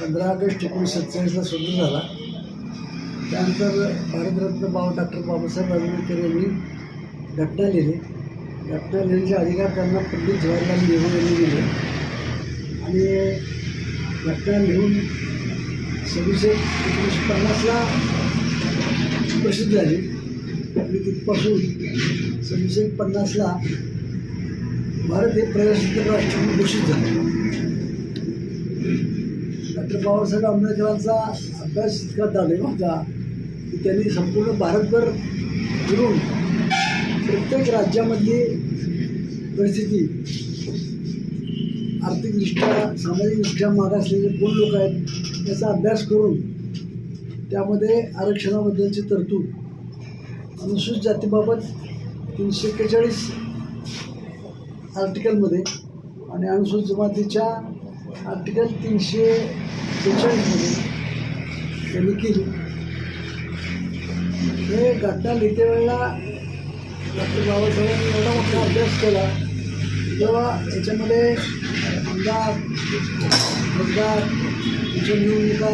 पंधरा ऑगस्ट एकोणीसशे सत्तेचाळीसला सुरू झाला. त्यानंतर भारतरत्न बाबा डॉक्टर बाबासाहेब आंबेडकर यांनी घटना लिहिली. घटना लिहिण्याचे अधिकार त्यांना पंडित जवाहरलाल नेहरू यांनी दिले. आणि घटना लिहून सव्वीस एकोणीसशे पन्नासला प्रसिद्ध झाली. आणि तिथपासून सव्वीस एक पन्नासला भारत हे प्रजासत्ताक राष्ट्र म्हणून घोषित झाले. डॉक्टर बाबासाहेब आंबेडकरांचा अभ्यास इतका झालेला होता की त्यांनी संपूर्ण भारतभर फिरून प्रत्येक राज्यामधली परिस्थिती आर्थिकदृष्ट्या सामाजिकदृष्ट्या मागासलेले कोण लोक आहेत याचा अभ्यास करून त्यामध्ये आरक्षणाबद्दलची तरतूद. अनुसूचित जातीबाबत तीनशे एक्केचाळीस आर्टिकलमध्ये आणि अनुसूचित जमातीच्या आर्टिकल तीनशे त्यांनी केली. हे घटना लिहिते वेळेला डॉक्टर बाबासाहेबांनी एवढा मोठा अभ्यास केला तेव्हा याच्यामध्ये आमदार खासदार त्यांच्या निवडणुका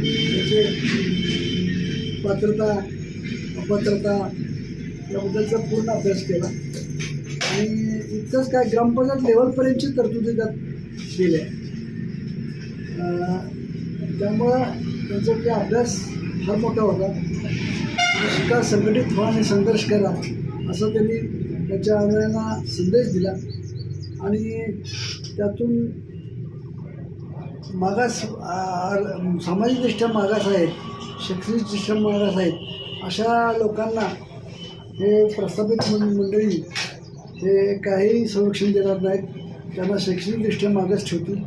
त्याचे पात्रता अपात्रता याबद्दलचा पूर्ण अभ्यास केला. आणि इतकंच काय ग्रामपंचायत लेवलपर्यंतची तरतुदी त्यात दिल्या त्यामुळं त्यांचा ते अभ्यास फार मोठा होता. शिका संघटित व्हा आणि संघर्ष करा असं त्यांनी त्याच्या अनुयायांना संदेश दिला. आणि त्यातून मागास सामाजिकदृष्ट्या मागास आहेत शैक्षणिकदृष्ट्या मागास आहेत अशा लोकांना हे प्रस्थापित मंडळी हे काही संरक्षण देणार नाहीत. त्यांना शैक्षणिकदृष्ट्या मागास ठेवतील.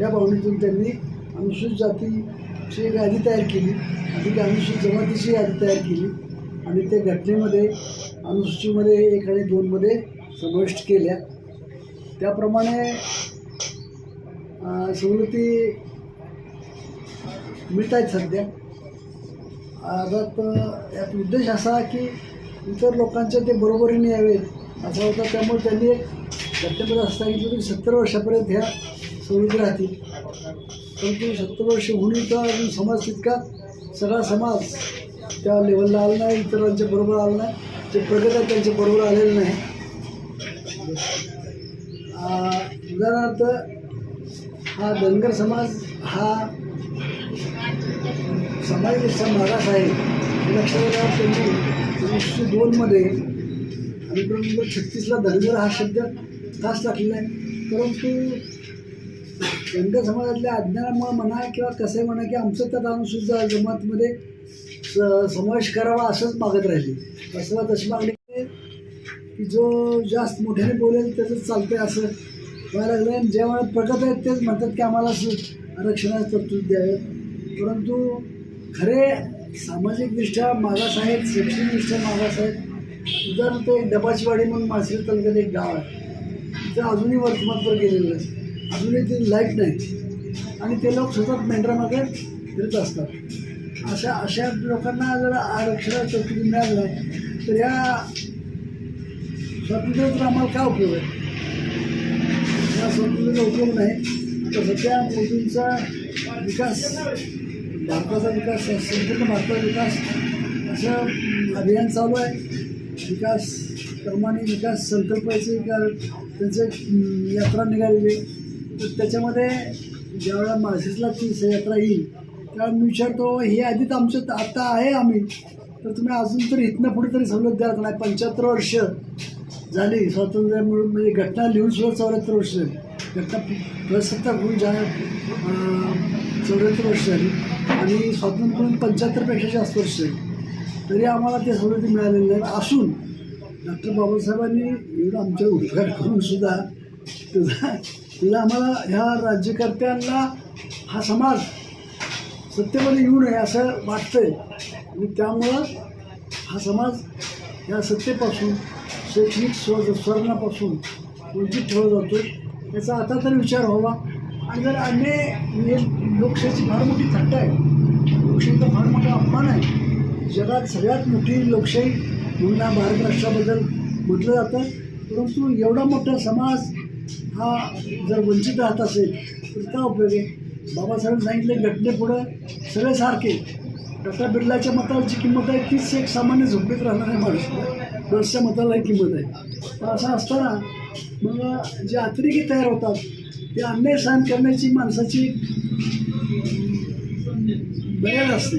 या भावनेतून त्यांनी अनुसूचित जातीची एक यादी तयार केली. आणि त्या अनुसूचित जमातीची यादी तयार केली. आणि ते घटनेमध्ये अनुसूचीमध्ये एक आणि दोनमध्ये समाविष्ट केल्या. त्याप्रमाणे सवलती मिळत आहेत सध्या. आता यात उद्देश असा की इतर लोकांच्या ते बरोबरीने यावेत. असा होता त्यामुळे त्यांनी एक घटनेमध्ये असं सांगितलं की सत्तर वर्षापर्यंत ह्या सवलती राहतील परंतु सत्तर वर्ष होऊन तर अजून समाज तितका सगळा समाज त्या लेवलला आला नाही इतरांच्या बरोबर आला नाही जे प्रगत आहेत त्यांच्या बरोबर आलेलं नाही. उदाहरणार्थ हा धनगर समाज हा समाजदृष्ट्या मागास आहे. हे लक्षात घ्यावं त्यांनी एकोणीसशे दोनमध्ये आणि नंबर छत्तीसला धनगर हा शब्द खास टाकलेला आहे. परंतु धनगर समाजातल्या अज्ञानामुळे म्हणा किंवा कसं म्हणा की आमचं त्यात अनुसूचित जमातमध्ये स- समावेश करावा असंच मागत राहिली. असं तशी मागणी की जो जास्त मोठ्याने बोलेल त्याचंच चालतंय असं व्हायला लागलं आणि ज्या प्रगत आहेत तेच म्हणतात की आम्हाला आरक्षणाची तरतूद द्यावी. परंतु खरे सामाजिकदृष्ट्या मागास आहेत शैक्षणिकदृष्ट्या मागास आहेत. उदाहरणार्थ एक डबाचीवाडी म्हणून मासरी तालुक्यात एक गाव आहे. तिथं अजूनही वर्तमानपत्र गेलेलं आहे अजूनही ते लाइट नाही आणि ते लोक सतत मेंढरामागे फिरत असतात. अशा अशा लोकांना जर आरक्षणा चौकी मिळाली नाही तर या स्वातंत्र्याचा आम्हाला काय उपयोग आहे? या स्वातंत्र्याचा उपयोग नाही तर सध्या मोदींचा विकास भारताचा विकास संपूर्ण भारताचा विकास असं अभियान चालू आहे. विकास क्रमाने विकास संकल्पाचे का त्यांचं यात्रा निघालेली आहे. तर त्याच्यामध्ये ज्यावेळेला मार्सेसला ती यात्रा येईल त्यावेळेला मी विचारतो हे आधीच आमचं आता आहे आम्ही. तर तुम्ही अजून तरी इथनं पुढे तरी सवलत द्या नाही पंच्याहत्तर वर्ष झाली. स्वातंत्र्य मिळून म्हणजे घटना लिहून सुद्धा चौऱ्याहत्तर वर्ष झाली. घटना प्रसत्ता होऊन ज्या चौऱ्याहत्तर वर्ष झाली. आणि स्वातंत्र्य मिळून पंच्याहत्तरपेक्षा जास्त वर्ष झाली. तरी आम्हाला ते सवलती मिळालेल्या असून डॉक्टर बाबासाहेबांनी एवढं आमच्या उद्घाट करून सुद्धा आम्हाला ह्या राज्यकर्त्यांना हा समाज सत्तेमध्ये येऊ नये असं वाटतंय. आणि त्यामुळं हा समाज ह्या सत्तेपासून शैक्षणिक स्व स्वर्णापासून वंचित ठेवला जातो. याचा आता तरी विचार व्हावा. आणि जर अन्य लोकशाहीची फार मोठी थट्ट आहे. लोकशाहीचा फार मोठा अपमान आहे. जगात सगळ्यात मोठी लोकशाही म्हणून भारत राष्ट्राबद्दल म्हटलं जातं. परंतु एवढा मोठा समाज हा जर वंचित राहत असेल तर काय उपयोग आहे? बाबासाहेब सांगितले घटनेपुढं सगळे सारखे. डॉक्टर बिर्लाच्या मताची किंमत आहे तीच एक सामान्य झोपडीत राहणाऱ्या माणूस. बसच्या मताला किंमत आहे. पण असं असताना मग जे अतिरेकी तयार होतात ते अन्याय सहन करण्याची माणसाची बेड असते.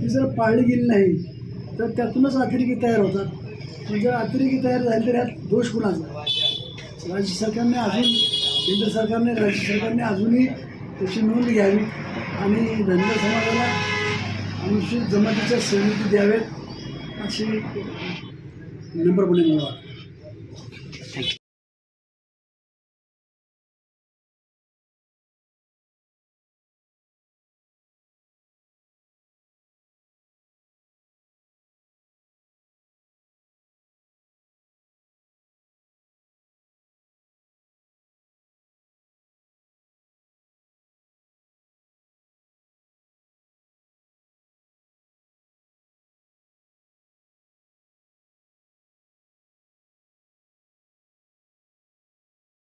ती जर पाळली गेली नाही तर त्यातूनच अतिरेकी तयार होतात. जर अतिरेकी तयार झाले तर ह्यात दोष कुणाचा? राज्य सरकारने अजून केंद्र सरकारने राज्य सरकारने अजूनही त्याची नोंद घ्यावी आणि धनगर समाजाला अनुसूचित जमातीच्या सवलती द्याव्यात अशी नम्रपणे मला वाटतं. थँक्यू